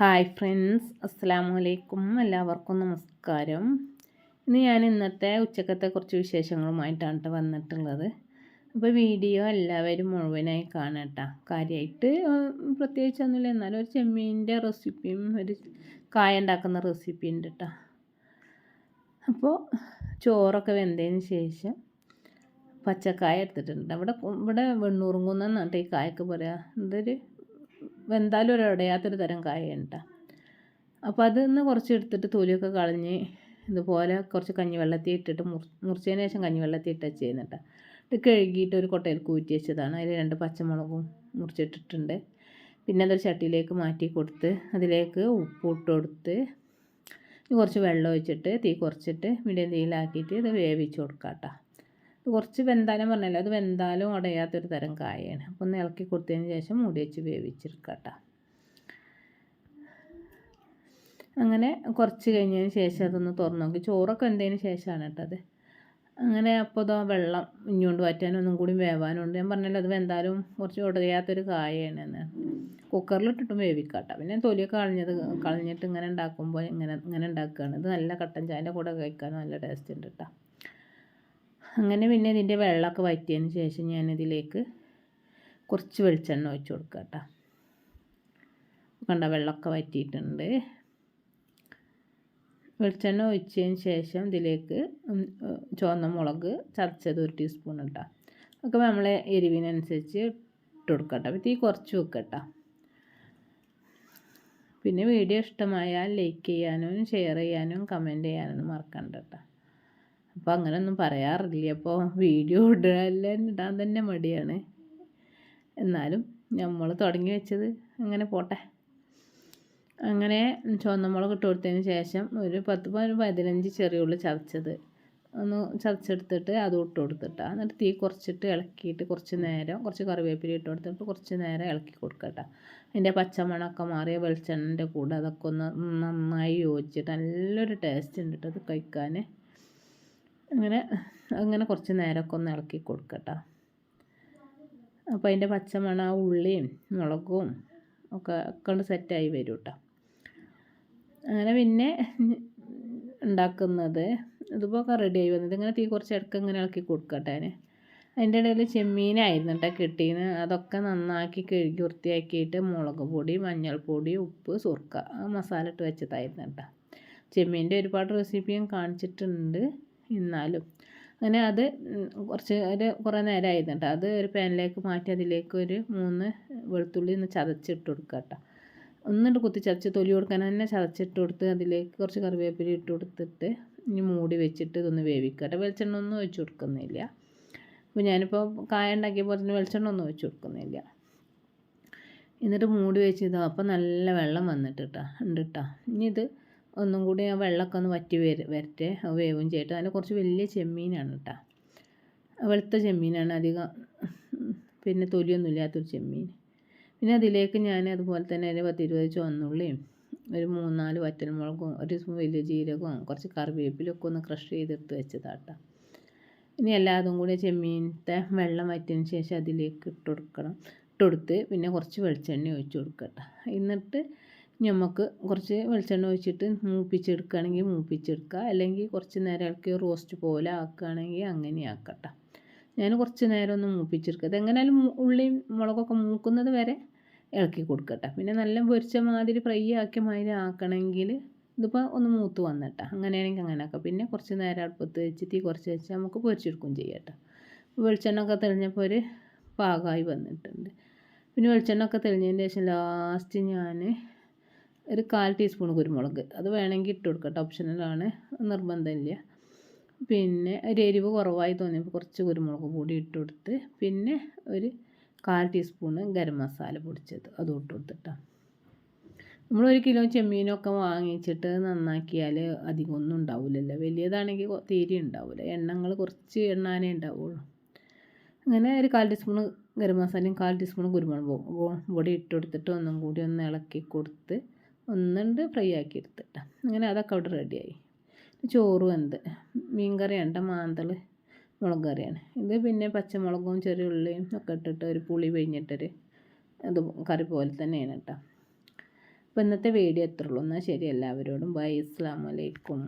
Hi friends അസ്സാമു അലൈക്കും എല്ലാവർക്കും നമസ്കാരം. ഇന്ന് ഞാൻ ഇന്നത്തെ ഉച്ചക്കത്തെ കുറച്ച് വിശേഷങ്ങളുമായിട്ടാണ് കേട്ടോ വന്നിട്ടുള്ളത്. അപ്പോൾ വീഡിയോ എല്ലാവരും മുഴുവനായി കാണട്ടോ കാര്യമായിട്ട് പ്രത്യേകിച്ച് ഒന്നുമില്ല എന്നാലും ഒരു ചെമ്മീന്റെ റെസിപ്പിയും ഒരു കായ ഉണ്ടാക്കുന്ന റെസിപ്പി ഉണ്ട് കേട്ടോ അപ്പോൾ ചോറൊക്കെ വെന്തതിന് ശേഷം പച്ചക്കായ എടുത്തിട്ടുണ്ട്. അവിടെ ഇവിടെ വെണ്ണൂറുങ്കുന്നെന്നാണ് ഈ കായക്ക് പറയുക എന്തൊരു വെന്താലും ഒരു ഉടയാത്തൊരു തരം കായാണ് കേട്ടോ അപ്പോൾ അതിന്ന് കുറച്ച് എടുത്തിട്ട് തൊലിയൊക്കെ കളഞ്ഞ് ഇതുപോലെ കുറച്ച് കഞ്ഞിവെള്ളത്തിൽ ഇട്ടിട്ട് മുറി മുറിച്ചതിന് ശേഷം കഞ്ഞിവെള്ളത്തിൽ ഇട്ട് ചെയ്യുന്നുണ്ട് ഇത് കഴുകിയിട്ട് ഒരു കൊട്ടയിൽ കൂറ്റി വെച്ചതാണ്. അതിൽ രണ്ട് പച്ചമുളകും മുറിച്ചിട്ടിട്ടുണ്ട്. പിന്നെ അതൊരു ചട്ടിയിലേക്ക് മാറ്റി കൊടുത്ത് അതിലേക്ക് ഉപ്പ് ഇട്ട് കൊടുത്ത് കുറച്ച് വെള്ളം ഒഴിച്ചിട്ട് തീ കുറച്ചിട്ട് മീഡിയം തീയിലാക്കിയിട്ട് ഇത് വേവിച്ച് കൊടുക്കാം കേട്ടോ കുറച്ച് വെന്താലും പറഞ്ഞല്ലോ അത് വെന്താലും ഉടയാത്തൊരു തരം കായാണ് അപ്പോൾ ഒന്ന് ഇളക്കി കൊടുത്തതിന് ശേഷം മൂടി വെച്ച് വേവിച്ചെടുക്കാം അങ്ങനെ കുറച്ച് കഴിഞ്ഞതിന് ശേഷം അതൊന്ന് തുറന്നു നോക്കി. ചോറൊക്കെ എന്തതിന് ശേഷമാണ് കേട്ടത് അങ്ങനെ അപ്പോൾ ഇതാ വെള്ളം ഇഞ്ഞുകൊണ്ട് വറ്റാനും ഒന്നും കൂടി വേവാനുണ്ട്. ഞാൻ പറഞ്ഞല്ലോ അത് വെന്താലും കുറച്ച് ഉടയാത്തൊരു കായാണ് എന്ന്. കുക്കറിലിട്ടിട്ടും വേവിക്കാട്ട. പിന്നെ തൊലിയൊക്കെ കളഞ്ഞത് കളഞ്ഞിട്ട് ഇങ്ങനെ ഉണ്ടാക്കുമ്പോൾ ഇങ്ങനെ ഇങ്ങനെ ഉണ്ടാക്കുകയാണ്. ഇത് നല്ല കട്ടൻ ചായന്റെ കൂടെ കഴിക്കാൻ നല്ല ടേസ്റ്റ് ഉണ്ട് കേട്ടോ. അങ്ങനെ പിന്നെ ഇതിന്റെ വെള്ളമൊക്കെ വറ്റിയതിന് ശേഷം ഞാനിതിലേക്ക് കുറച്ച് വെളിച്ചെണ്ണ ഒഴിച്ച് കൊടുക്കുക കേട്ടോ. കണ്ട വെള്ളമൊക്കെ വറ്റിയിട്ടുണ്ട്. വെളിച്ചെണ്ണ ഒഴിച്ചതിന് ശേഷം ഇതിലേക്ക് ചുവന്ന മുളക് ചതച്ചത് ഒരു ടീസ്പൂൺ ഇട്ടാം. ഒക്കെ നമ്മൾ എരിവിനനുസരിച്ച് ഇട്ട് കൊടുക്കട്ടെ അപ്പോൾ തീ കുറച്ച് വെക്കട്ടോ പിന്നെ വീഡിയോ ഇഷ്ടമായാൽ ലൈക്ക് ചെയ്യാനും ഷെയർ ചെയ്യാനും കമന്റ് ചെയ്യാനൊന്നും മറക്കണ്ട കേട്ടോ. അപ്പോൾ അങ്ങനെയൊന്നും പറയാറില്ല. അപ്പോൾ വീഡിയോ ഇടാൻ ഇടാൻ തന്നെ മടിയാണ്. എന്നാലും നമ്മൾ തുടങ്ങി വെച്ചത് അങ്ങനെ പോട്ടെ. അങ്ങനെ ചുവന്നമുളക് ഇട്ട് കൊടുത്തതിന് ശേഷം ഒരു പത്ത് പതിനഞ്ച് ചെറിയ ഉള്ളി ചതച്ചത്. ഒന്ന് ചതച്ചെടുത്തിട്ട് അത് ഇട്ട് കൊടുത്തിട്ടാ. എന്നിട്ട് തീ കുറച്ചിട്ട് ഇളക്കിയിട്ട് കുറച്ച് നേരം കുറച്ച് കറിവേപ്പില ഇട്ട് കൊടുത്തിട്ട് കുറച്ച് നേരം ഇളക്കി കൊടുക്കട്ടെ. അതിന്റെ പച്ചമണമൊക്കെ മാറിയ വെളിച്ചെണ്ണന്റെ കൂടെ അതൊക്കെ ഒന്ന് നന്നായി യോജിച്ചിട്ട് നല്ലൊരു ടേസ്റ്റ് ഉണ്ട് കേട്ടോ അത് കഴിക്കാൻ അങ്ങനെ അങ്ങനെ കുറച്ച് നേരമൊക്കെ ഒന്ന് ഇളക്കി കൊടുക്കട്ടോ. അപ്പോൾ അതിന്റെ പച്ചമണ ഉള്ളിയും മുളകും ഒക്കെ ഒക്കെ സെറ്റായി വരും കേട്ടോ അങ്ങനെ പിന്നെ ഉണ്ടാക്കുന്നത് ഇതിപ്പോൾ റെഡി ആയി വന്നത്. ഇങ്ങനെ തീ കുറച്ച് ഇടയ്ക്ക് ഇങ്ങനെ ഇളക്കി കൊടുക്കട്ടെ അതിന്. അതിന്റെ ഇടയിൽ ചെമ്മീനായിരുന്നു കേട്ടോ കിട്ടീന് അതൊക്കെ നന്നാക്കി കഴുകി വൃത്തിയാക്കിയിട്ട് മുളക് പൊടി മഞ്ഞൾപ്പൊടി ഉപ്പ് സുർക്ക മസാല ഇട്ട് വെച്ചതായിരുന്നു കേട്ടോ. ചെമ്മീന്റെ ഒരുപാട് റെസിപ്പിയും കാണിച്ചിട്ടുണ്ട്. എന്നാലും അങ്ങനെ അത് കുറച്ച് ഒരു കുറേ നേരമായിരുന്നു കേട്ടോ അത് ഒരു പാനിലേക്ക് മാറ്റി അതിലേക്ക് ഒരു മൂന്ന് വെളുത്തുള്ളി ഒന്ന് ചതച്ചിട്ട് കൊടുക്കുക കേട്ടോ. ഒന്നിട്ട് കുത്തി ചതച്ച് തൊലി കൊടുക്കാൻ തന്നെ ചതച്ചിട്ട് കൊടുത്ത് അതിലേക്ക് കുറച്ച് കറിവേപ്പില ഇട്ട് കൊടുത്തിട്ട് ഇനി മൂടി വെച്ചിട്ട് ഇതൊന്ന് വേവിക്കുക കേട്ടോ. വെളിച്ചെണ്ണ ഒന്നും ഒഴിച്ച് കൊടുക്കുന്നില്ല. അപ്പോൾ ഞാനിപ്പോൾ കായ ഉണ്ടാക്കിയപ്പോൾ തന്നെ വെളിച്ചെണ്ണ ഒന്നും ഒഴിച്ച് കൊടുക്കുന്നില്ല. എന്നിട്ട് മൂടി വെച്ച് ഇതാ അപ്പോൾ നല്ല വെള്ളം വന്നിട്ട് കേട്ടോ. ഉണ്ട് കേട്ടോ. ഇനി ഇത് ഒന്നും കൂടി ആ വെള്ളമൊക്കെ ഒന്ന് വറ്റി വര വരട്ടെ. വേവും ചെയ്തിട്ട് അതിൽ കുറച്ച് വലിയ ചെമ്മീനാണ് കേട്ടോ വെളുത്ത ചെമ്മീനാണ് അധികം. പിന്നെ തൊലിയൊന്നും ഇല്ലാത്തൊരു ചെമ്മീൻ. പിന്നെ അതിലേക്ക് ഞാൻ അതുപോലെ തന്നെ ഒരു പത്തിരുപത് ചുവന്നുള്ളിയും ഒരു മൂന്നാൽ വറ്റൽമുളകും ഒരു വലിയ ജീരകവും കുറച്ച് കറിവേപ്പിലൊക്കെ ഒന്ന് ക്രഷ് ചെയ്തെടുത്ത് വെച്ചതാട്ടോ ഇനി എല്ലാതും കൂടി ചെമ്മീനത്തെ വെള്ളം വറ്റിയതിന് ശേഷം അതിലേക്ക് ഇട്ട് കൊടുക്കണം. ഇട്ട് കൊടുത്ത് പിന്നെ കുറച്ച് വെളിച്ചെണ്ണ ഒഴിച്ച് കൊടുക്കട്ടെ എന്നിട്ട് നമുക്ക് കുറച്ച് വെളിച്ചെണ്ണ ഒഴിച്ചിട്ട് മൂപ്പിച്ചെടുക്കുകയാണെങ്കിൽ മൂപ്പിച്ചെടുക്കുക. അല്ലെങ്കിൽ കുറച്ച് നേരം ഇളക്കി റോസ്റ്റ് പോലെ ആക്കുകയാണെങ്കിൽ അങ്ങനെ ആക്കട്ടെ. ഞാൻ കുറച്ച് നേരം ഒന്ന് മൂപ്പിച്ചെടുക്കുക. അതെങ്ങനെയാലും ഉള്ളിയും മുളകൊക്കെ മൂക്കുന്നത് വരെ ഇളക്കി കൊടുക്കട്ടെ. പിന്നെ നല്ല പൊരിച്ച മാതിരി ഫ്രൈ ആക്കിയ മാതിരി ആക്കണമെങ്കിൽ ഇതിപ്പോൾ ഒന്ന് മൂത്ത് വന്നിട്ട. അങ്ങനെയാണെങ്കിൽ അങ്ങനെ ആക്കാം. പിന്നെ കുറച്ച് നേരം അടുപ്പത്ത് വെച്ചിട്ട് കുറച്ച് വെച്ച് നമുക്ക് പൊരിച്ചെടുക്കുകയും ചെയ്യട്ടെ വെളിച്ചെണ്ണ ഒക്കെ തെളിഞ്ഞപ്പോൾ ഒരു പാകമായി വന്നിട്ടുണ്ട്. പിന്നെ വെളിച്ചെണ്ണ ഒക്കെ തെളിഞ്ഞതിന് ശേഷം ലാസ്റ്റ് ഞാൻ ഒരു കാൽ ടീസ്പൂൺ കുരുമുളക്. അത് വേണമെങ്കിൽ ഇട്ട് കൊടുക്കട്ടെ ഓപ്ഷനലാണ്. നിർബന്ധമില്ല. പിന്നെ ഒരു എരിവ് കുറവായി തോന്നിയപ്പോൾ കുറച്ച് കുരുമുളക് പൊടി ഇട്ട് കൊടുത്ത് പിന്നെ ഒരു കാൽ ടീസ്പൂണ് ഗരം മസാല പൊടിച്ചത്. അതും ഇട്ട് കൊടുത്തിട്ടാണ് ഒരു കിലോ ചെമ്മീനൊക്കെ വാങ്ങിച്ചിട്ട് നന്നാക്കിയാൽ അധികം ഒന്നും ഉണ്ടാവില്ലല്ലോ. വലിയതാണെങ്കിൽ തീരെ ഉണ്ടാവില്ല. എണ്ണങ്ങൾ കുറച്ച് എണ്ണാനേ ഉണ്ടാവുള്ളൂ. അങ്ങനെ ഒരു കാൽ ടീസ്പൂണ് ഗരം മസാലയും കാൽ ടീസ്പൂൺ കുരുമുളക് പൊടി ഇട്ട് കൊടുത്തിട്ട് ഒന്നും കൂടി ഒന്ന് ഇളക്കി കൊടുത്ത് ഒന്നുണ്ട് ഫ്രൈ ആക്കി എടുത്തിട്ട. അങ്ങനെ അതൊക്കെ അവിടെ റെഡിയായി ചോറ് മീൻ കറിയാണ് മാന്തൾ മുളക് കറിയാണ്. ഇത് പിന്നെ പച്ചമുളകും ചെറിയ ഉള്ളിയും ഒക്കെ ഇട്ടിട്ട് ഒരു പുളി പിഴിഞ്ഞിട്ടൊരു അത് കറി പോലെ തന്നെയാണ് കേട്ടോ. അപ്പോൾ ഇന്നത്തെ വീഡിയോ എത്ര ഉള്ളൂ എന്നാൽ ശരി. എല്ലാവരോടും ബൈ അസ്സാം വലൈക്കും